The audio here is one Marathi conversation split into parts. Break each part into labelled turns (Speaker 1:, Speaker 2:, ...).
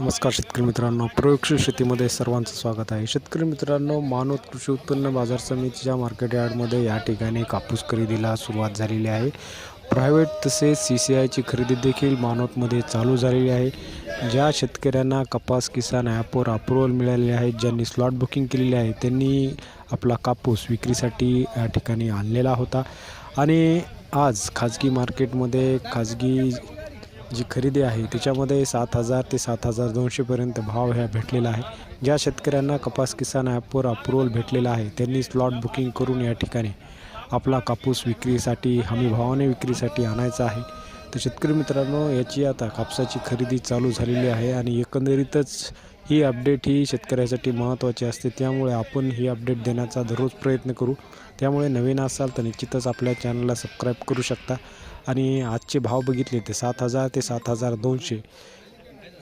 Speaker 1: नमस्कार शेतकरी मित्रांनो. प्रयोगशील शेतीमध्ये सर्वांचं स्वागत आहे. शेतकरी मित्रांनो मानव कृषी उत्पन्न बाजार समितीच्या मार्केट यार्डमध्ये या ठिकाणी कापूस खरेदीला सुरुवात झालेली आहे. प्रायव्हेट तसेच सी सी आयची खरेदी देखील मानवतमध्ये चालू झालेली आहे. ज्या शेतकऱ्यांना कपास किसान ॲपवर अप्रुव्हल मिळालेले आहेत ज्यांनी स्लॉट बुकिंग केलेले आहे त्यांनी आपला कापूस विक्रीसाठी या ठिकाणी आणलेला होता. आणि आज खाजगी मार्केटमध्ये खाजगी जी खरेदी आहे त्याच्यामध्ये सात हजार ते सात हजार दोनशेपर्यंत भाव ह्या भेटलेला आहे. ज्या शेतकऱ्यांना कपास किसान ॲपवर अप्रुव्हल भेटलेला आहे त्यांनी स्लॉट बुकिंग करून या ठिकाणी आपला कापूस विक्रीसाठी हमी भावाने विक्रीसाठी आणायचा आहे. तर शेतकरी मित्रांनो याची आता कापसाची खरेदी चालू झालेली आहे आणि एकंदरीतच ही अपडेट ही शेतकऱ्यासाठी महत्त्वाची असते. त्यामुळे आपण ही अपडेट देण्याचा दररोज प्रयत्न करू. त्यामुळे नवीन असाल तर निश्चितच आपल्या चॅनलला सबस्क्राईब करू शकता. आणि आजचे भाव बघितले ते सात हजार ते सात हजार दोनशे.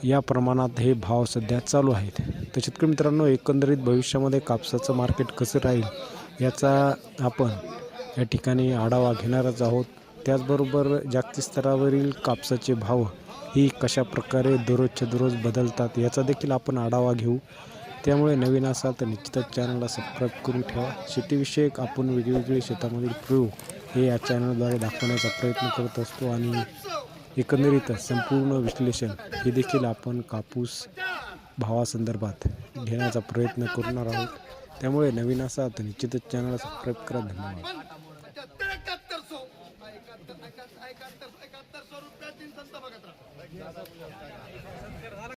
Speaker 1: या प्रमाणात हे भाव सध्या चालू आहेत. तर शेतकरी मित्रांनो एकंदरीत भविष्यामध्ये कापसाचं मार्केट कसं राहील याचा आपण या ठिकाणी आढावा घेणारच आहोत. त्याचबरोबर जागतिक स्तरावरील कापसाचे भाव ही कशा प्रकारे दररोजच्या दररोज बदलतात याचा देखील आपण आढावा घेऊ. त्यामुळे नवीन असाल तर निश्चितच चॅनलला सबस्क्राईब करून ठेवा. शेतीविषयक आपण वेगवेगळे शेतामधील प्रयोग हे या चॅनलद्वारे दाखवण्याचा प्रयत्न करत असतो आणि एकंदरीत संपूर्ण विश्लेषण हे देखील आपण कापूस भावासंदर्भात घेण्याचा प्रयत्न करणार आहोत. त्यामुळे नवीन असाल तर निश्चितच चॅनलला सबस्क्राईब करा. धन्यवाद. एकाहत्तर एकाहत्तर सौ रुपया तीन संत बघत